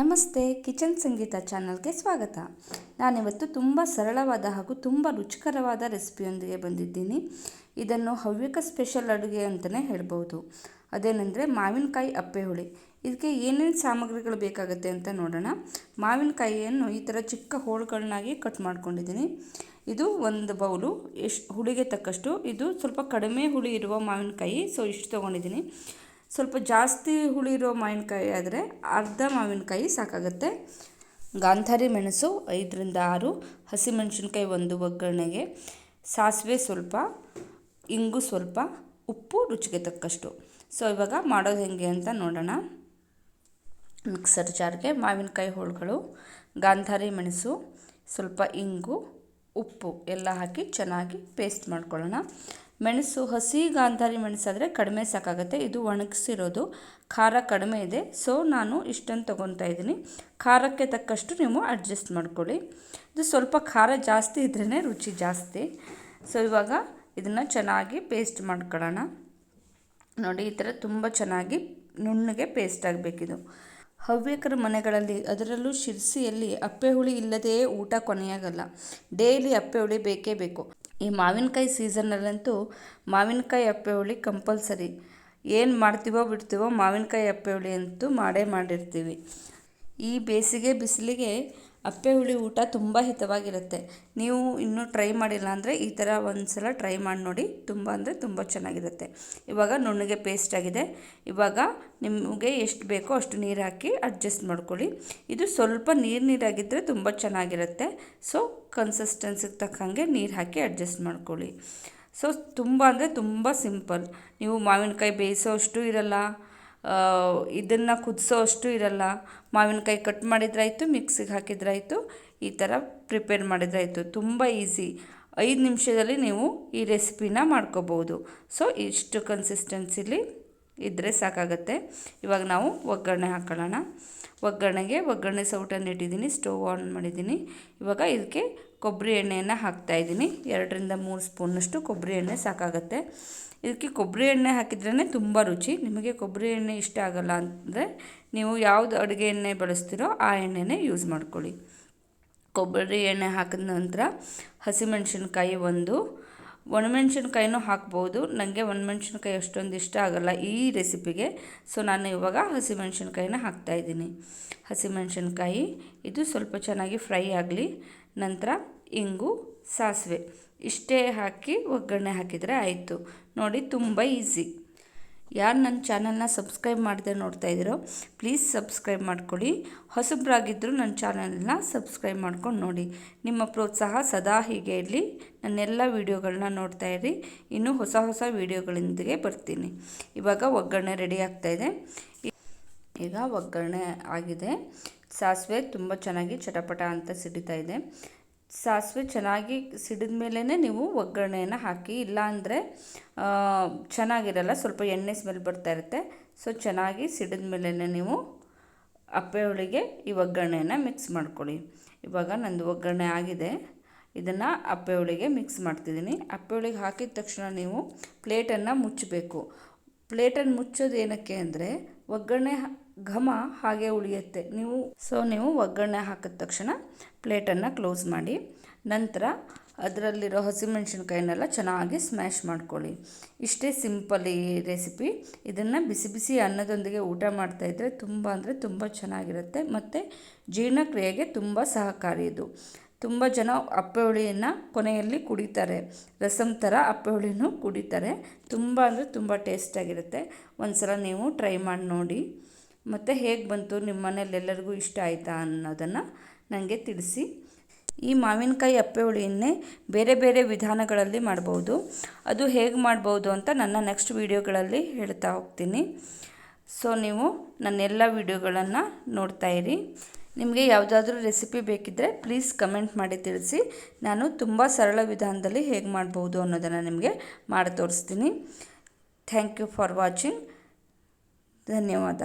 ನಮಸ್ತೆ, ಕಿಚನ್ ಸಂಗೀತ ಚಾನಲ್ಗೆ ಸ್ವಾಗತ. ನಾನಿವತ್ತು ತುಂಬ ಸರಳವಾದ ಹಾಗೂ ತುಂಬ ರುಚಿಕರವಾದ ರೆಸಿಪಿಯೊಂದಿಗೆ ಬಂದಿದ್ದೀನಿ. ಇದನ್ನು ಹವ್ಯಕ ಸ್ಪೆಷಲ್ ಅಡುಗೆ ಅಂತಲೇ ಹೇಳ್ಬೋದು ಅದೇನೆಂದರೆ ಮಾವಿನಕಾಯಿ ಅಪ್ಪೆ ಹುಳಿ ಇದಕ್ಕೆ ಏನೇನು ಸಾಮಗ್ರಿಗಳು ಬೇಕಾಗುತ್ತೆ ಅಂತ ನೋಡೋಣ. ಮಾವಿನಕಾಯಿಯನ್ನು ಈ ಥರ ಚಿಕ್ಕ ಹೋಳುಗಳನ್ನಾಗಿ ಕಟ್ ಮಾಡ್ಕೊಂಡಿದ್ದೀನಿ. ಇದು ಒಂದು ಬೌಲು, ಎಷ್ಟು ಹುಳಿಗೆ ತಕ್ಕಷ್ಟು. ಇದು ಸ್ವಲ್ಪ ಕಡಿಮೆ ಹುಳಿ ಇರುವ ಮಾವಿನಕಾಯಿ, ಸೊ ಇಷ್ಟು ತೊಗೊಂಡಿದ್ದೀನಿ. ಸ್ವಲ್ಪ ಜಾಸ್ತಿ ಹುಳಿ ಇರೋ ಮಾವಿನಕಾಯಿ ಆದರೆ ಅರ್ಧ ಮಾವಿನಕಾಯಿ ಸಾಕಾಗುತ್ತೆ. ಗಾಂಧಾರಿ ಮೆಣಸು ಐದರಿಂದ ಆರು, ಹಸಿಮೆಣಸಿನ್ಕಾಯಿ ಒಂದು ಒಗ್ಗರಣೆಗೆ, ಸಾಸಿವೆ ಸ್ವಲ್ಪ, ಇಂಗು ಸ್ವಲ್ಪ, ಉಪ್ಪು ರುಚಿಗೆ ತಕ್ಕಷ್ಟು. ಸೊ, ಇವಾಗ ಮಾಡೋದು ಹೇಗೆ ಅಂತ ನೋಡೋಣ. ಮಿಕ್ಸರ್ ಜಾರ್ಗೆ ಮಾವಿನಕಾಯಿ ಹೋಳುಗಳು, ಗಾಂಧಾರಿ ಮೆಣಸು, ಸ್ವಲ್ಪ ಇಂಗು, ಉಪ್ಪು ಎಲ್ಲ ಹಾಕಿ ಚೆನ್ನಾಗಿ ಪೇಸ್ಟ್ ಮಾಡ್ಕೊಳ್ಳೋಣ. ಮೆಣಸು, ಹಸಿ ಗಾಂಧಾರಿ ಮೆಣಸಾದರೆ ಕಡಿಮೆ ಸಾಕಾಗುತ್ತೆ. ಇದು ಒಣಗಿಸಿರೋದು. ಖಾರ ಕಡಿಮೆ ಇದೆ. ಸೊ ನಾನು ಇಷ್ಟನ್ನು ತೊಗೊತಾ ಇದ್ದೀನಿ. ಖಾರಕ್ಕೆ ತಕ್ಕಷ್ಟು ನೀವು ಅಡ್ಜಸ್ಟ್ ಮಾಡ್ಕೊಳ್ಳಿ. ಇದು ಸ್ವಲ್ಪ ಖಾರ ಜಾಸ್ತಿ ಇದ್ರೇ ರುಚಿ ಜಾಸ್ತಿ. ಸೊ ಇವಾಗ ಇದನ್ನು ಚೆನ್ನಾಗಿ ಪೇಸ್ಟ್ ಮಾಡ್ಕೊಳ್ಳೋಣ. ನೋಡಿ, ಈ ಥರ ತುಂಬ ಚೆನ್ನಾಗಿ ನುಣ್ಣಗೆ ಪೇಸ್ಟ್ ಆಗಬೇಕಿದು. ಹವ್ಯಕರ ಮನೆಗಳಲ್ಲಿ, ಅದರಲ್ಲೂ ಶಿರ್ಸಿಯಲ್ಲಿ ಅಪ್ಪೆ ಹುಳಿ ಇಲ್ಲದೆಯೇ ಊಟ ಕೊನೆಯಾಗಲ್ಲ. ಡೈಲಿ ಅಪ್ಪೆ ಹುಳಿ ಬೇಕೇ ಬೇಕು. ಈ ಮಾವಿನಕಾಯಿ ಸೀಸನ್ನಲ್ಲಂತೂ ಮಾವಿನಕಾಯಿ ಅಪ್ಪೆ ಹುಳಿ ಕಂಪಲ್ಸರಿ. ಏನು ಮಾಡ್ತೀವೋ ಬಿಡ್ತೀವೋ ಮಾವಿನಕಾಯಿ ಅಪ್ಪೆ ಹುಳಿ ಅಂತೂ ಮಾಡೇ ಮಾಡಿರ್ತೀವಿ. ಈ ಬೇಸಿಗೆ ಬಿಸಿಲಿಗೆ ಅಪ್ಪೆ ಹುಳಿ ಊಟ ತುಂಬ ಹಿತವಾಗಿರುತ್ತೆ. ನೀವು ಇನ್ನೂ ಟ್ರೈ ಮಾಡಿಲ್ಲ ಅಂದರೆ ಈ ಥರ ಒಂದು ಸಲ ಟ್ರೈ ಮಾಡಿ ನೋಡಿ, ತುಂಬ ಅಂದರೆ ತುಂಬ ಚೆನ್ನಾಗಿರುತ್ತೆ. ಇವಾಗ ನುಣ್ಣಗೆ ಪೇಸ್ಟ್ ಆಗಿದೆ. ಇವಾಗ ನಿಮಗೆ ಎಷ್ಟು ಬೇಕೋ ಅಷ್ಟು ನೀರು ಹಾಕಿ ಅಡ್ಜಸ್ಟ್ ಮಾಡ್ಕೊಳ್ಳಿ. ಇದು ಸ್ವಲ್ಪ ನೀರು ನೀರಾಗಿದ್ದರೆ ತುಂಬ ಚೆನ್ನಾಗಿರುತ್ತೆ. ಸೊ ಕನ್ಸಿಸ್ಟೆನ್ಸಿಗೆ ತಕ್ಕಂಗೆ ನೀರು ಹಾಕಿ ಅಡ್ಜಸ್ಟ್ ಮಾಡ್ಕೊಳ್ಳಿ. ಸೊ ತುಂಬ ಅಂದರೆ ತುಂಬ ಸಿಂಪಲ್ ನೀವು ಮಾವಿನಕಾಯಿ ಬೇಯಿಸೋ ಅಷ್ಟು ಇರಲ್ಲ. ಇದನ್ನು ಕುದಿಸೋ ಅಷ್ಟು ಇರಲ್ಲ. ಮಾವಿನಕಾಯಿ ಕಟ್ ಮಾಡಿದ್ರಾಯಿತು ಮಿಕ್ಸಿಗೆ ಹಾಕಿದ್ರಾಯಿತು, ಈ ಥರ ಪ್ರಿಪೇರ್ ಮಾಡಿದ್ರಾಯಿತು. ತುಂಬ ಈಸಿ ಐದು ನಿಮಿಷದಲ್ಲಿ ನೀವು ಈ ರೆಸಿಪಿನ ಮಾಡ್ಕೋಬೋದು. ಸೊ ಇಷ್ಟು ಕನ್ಸಿಸ್ಟೆನ್ಸಿಲಿ ಇದ್ದರೆ ಸಾಕಾಗತ್ತೆ. ಇವಾಗ ನಾವು ಒಗ್ಗರಣೆ ಹಾಕೊಳ್ಳೋಣ. ಒಗ್ಗರಣೆಗೆ ಒಗ್ಗರಣೆ ಸೌಟನ್ನು ಇಟ್ಟಿದ್ದೀನಿ, ಸ್ಟೋವ್ ಆನ್ ಮಾಡಿದ್ದೀನಿ. ಇವಾಗ ಇದಕ್ಕೆ ಕೊಬ್ಬರಿ ಎಣ್ಣೆಯನ್ನು ಹಾಕ್ತಾಯಿದ್ದೀನಿ ಎರಡರಿಂದ ಮೂರು ಸ್ಪೂನಷ್ಟು ಕೊಬ್ಬರಿ ಎಣ್ಣೆ ಸಾಕಾಗತ್ತೆ. ಇದಕ್ಕೆ ಕೊಬ್ಬರಿ ಎಣ್ಣೆ ಹಾಕಿದ್ರೇ ತುಂಬ ರುಚಿ. ನಿಮಗೆ ಕೊಬ್ಬರಿ ಎಣ್ಣೆ ಇಷ್ಟ ಆಗಲ್ಲ ಅಂದರೆ ನೀವು ಯಾವುದು ಅಡುಗೆ ಎಣ್ಣೆ ಬಳಸ್ತೀರೋ ಆ ಎಣ್ಣೆನೇ ಯೂಸ್ ಮಾಡ್ಕೊಳ್ಳಿ. ಕೊಬ್ಬರಿ ಎಣ್ಣೆ ಹಾಕಿದ ನಂತರ ಹಸಿಮೆಣಸಿನ್ಕಾಯಿ ಒಂದು ಒಣಮೆಣ್ಸಿನ್ಕಾಯಿನೂ ಹಾಕ್ಬೋದು. ನನಗೆ ಒಣಮೆಣ್ಸಿನ್ಕಾಯಿ ಅಷ್ಟೊಂದು ಇಷ್ಟ ಆಗೋಲ್ಲ ಈ ರೆಸಿಪಿಗೆ. ಸೊ ನಾನು ಇವಾಗ ಹಸಿಮೆಣ್ಸಿನ್ಕಾಯಿನ ಹಾಕ್ತಾಯಿದ್ದೀನಿ ಹಸಿಮೆಣ್ಸಿನ್ಕಾಯಿ ಇದು ಸ್ವಲ್ಪ ಚೆನ್ನಾಗಿ ಫ್ರೈ ಆಗಲಿ. ನಂತರ ಇಂಗು, ಸಾಸಿವೆ. ಇಷ್ಟೇ ಹಾಕಿ ಒಗ್ಗರಣೆ ಹಾಕಿದರೆ ಆಯಿತು. ನೋಡಿ, ತುಂಬ ಈಸಿ. ಯಾರು ನನ್ನ ಚಾನಲ್ನ ಸಬ್ಸ್ಕ್ರೈಬ್ ಮಾಡದೆ ನೋಡ್ತಾ ಇದ್ದೀರೋ, ಪ್ಲೀಸ್ ಸಬ್ಸ್ಕ್ರೈಬ್ ಮಾಡ್ಕೊಳ್ಳಿ. ಹೊಸಬ್ರಾಗಿದ್ದರೂ ನನ್ನ ಚಾನಲ್ನ ಸಬ್ಸ್ಕ್ರೈಬ್ ಮಾಡ್ಕೊಂಡು ನೋಡಿ. ನಿಮ್ಮ ಪ್ರೋತ್ಸಾಹ ಸದಾ ಹೀಗೆ ಇರಲಿ. ನನ್ನೆಲ್ಲ ವೀಡಿಯೋಗಳನ್ನ ನೋಡ್ತಾ ಇರಿ. ಇನ್ನೂ ಹೊಸ ಹೊಸ ವೀಡಿಯೋಗಳೊಂದಿಗೆ ಬರ್ತೀನಿ. ಇವಾಗ ಒಗ್ಗರಣೆ ರೆಡಿ ಆಗ್ತಾಯಿದೆ ಈಗ ಒಗ್ಗರಣೆ ಆಗಿದೆ. ಸಾಸಿವೆ ತುಂಬ ಚೆನ್ನಾಗಿ ಚಟಪಟ ಅಂತ ಸಿಡಿತಾ ಇದೆ. ಸಾಸಿವೆ ಚೆನ್ನಾಗಿ ಸಿಡಿದ ಮೇಲೇ ನೀವು ಒಗ್ಗರಣೆಯನ್ನು ಹಾಕಿ ಇಲ್ಲ ಅಂದರೆ ಚೆನ್ನಾಗಿರಲ್ಲ, ಸ್ವಲ್ಪ ಎಣ್ಣೆ ಸ್ಮೆಲ್ ಬರ್ತಾ ಇರುತ್ತೆ. ಸೊ, ಚೆನ್ನಾಗಿ ಸಿಡಿದ ಮೇಲೇ ನೀವು ಅಪ್ಪೆ ಹುಳಿಗೆ ಈ ಒಗ್ಗರಣೆಯನ್ನು ಮಿಕ್ಸ್ ಮಾಡ್ಕೊಳ್ಳಿ. ಇವಾಗ ನಂದು ಒಗ್ಗರಣೆ ಆಗಿದೆ. ಇದನ್ನು ಅಪ್ಪೆ ಹುಳಿಗೆ ಮಿಕ್ಸ್ ಮಾಡ್ತಿದ್ದೀನಿ. ಅಪ್ಪೆ ಹುಳಿಗೆ ಹಾಕಿದ ತಕ್ಷಣ ನೀವು ಪ್ಲೇಟನ್ನು ಮುಚ್ಚಬೇಕು. ಪ್ಲೇಟನ್ನು ಮುಚ್ಚೋದು ಏನಕ್ಕೆ ಅಂದರೆ, ಒಗ್ಗರಣೆ ಘಮ ಹಾಗೆ ಉಳಿಯುತ್ತೆ. ನೀವು ಸೊ ನೀವು ಒಗ್ಗರಣೆ ಹಾಕಿದ ತಕ್ಷಣ ಪ್ಲೇಟನ್ನು ಕ್ಲೋಸ್ ಮಾಡಿ. ನಂತರ ಅದರಲ್ಲಿರೋ ಹಸಿಮೆಣ್ಸಿನ್ಕಾಯಿನೆಲ್ಲ ಚೆನ್ನಾಗಿ ಸ್ಮ್ಯಾಶ್ ಮಾಡ್ಕೊಳ್ಳಿ. ಇಷ್ಟೇ ಸಿಂಪಲ್ ಈ ರೆಸಿಪಿ ಇದನ್ನು ಬಿಸಿ ಬಿಸಿ ಅನ್ನದೊಂದಿಗೆ ಊಟ ಮಾಡ್ತಾಯಿದ್ರೆ ತುಂಬ ಅಂದರೆ ತುಂಬ ಚೆನ್ನಾಗಿರುತ್ತೆ. ಮತ್ತು ಜೀರ್ಣಕ್ರಿಯೆಗೆ ತುಂಬ ಸಹಕಾರಿ ಇದು. ತುಂಬ ಜನ ಅಪ್ಪೆ ಕೊನೆಯಲ್ಲಿ ಕುಡಿತಾರೆ. ರಸಮ್ ಥರ ಅಪ್ಪೆ ಹುಳಿನೂ ಕುಡಿತಾರೆ. ತುಂಬ ಅಂದರೆ ತುಂಬ ಟೇಸ್ಟಾಗಿರುತ್ತೆ ಒಂದು ಸಲ ನೀವು ಟ್ರೈ ಮಾಡಿ ನೋಡಿ. ಮತ್ತು ಹೇಗೆ ಬಂತು ನಿಮ್ಮ ಮನೇಲಿ ಎಲ್ಲರಿಗೂ ಇಷ್ಟ ಆಯಿತಾ ಅನ್ನೋದನ್ನು ನನಗೆ ತಿಳಿಸಿ. ಈ ಮಾವಿನಕಾಯಿ ಅಪ್ಪೆ ಹುಳಿಯನ್ನೇ ಬೇರೆ ಬೇರೆ ವಿಧಾನಗಳಲ್ಲಿ ಮಾಡ್ಬೋದು. ಅದು ಹೇಗೆ ಮಾಡ್ಬೋದು ಅಂತ ನನ್ನ ನೆಕ್ಸ್ಟ್ ವೀಡಿಯೋಗಳಲ್ಲಿ ಹೇಳ್ತಾ ಹೋಗ್ತೀನಿ. ಸೊ ನೀವು ನನ್ನೆಲ್ಲ ವೀಡಿಯೋಗಳನ್ನು ನೋಡ್ತಾ ಇರಿ. ನಿಮಗೆ ಯಾವುದಾದ್ರೂ ರೆಸಿಪಿ ಬೇಕಿದ್ದರೆ ಪ್ಲೀಸ್ ಕಮೆಂಟ್ ಮಾಡಿ ತಿಳಿಸಿ. ನಾನು ತುಂಬ ಸರಳ ವಿಧಾನದಲ್ಲಿ ಹೇಗೆ ಮಾಡ್ಬೋದು ಅನ್ನೋದನ್ನು ನಿಮಗೆ ಮಾಡಿ ತೋರಿಸ್ತೀನಿ. ಥ್ಯಾಂಕ್ ಯು ಫಾರ್ ವಾಚಿಂಗ್ ಧನ್ಯವಾದ.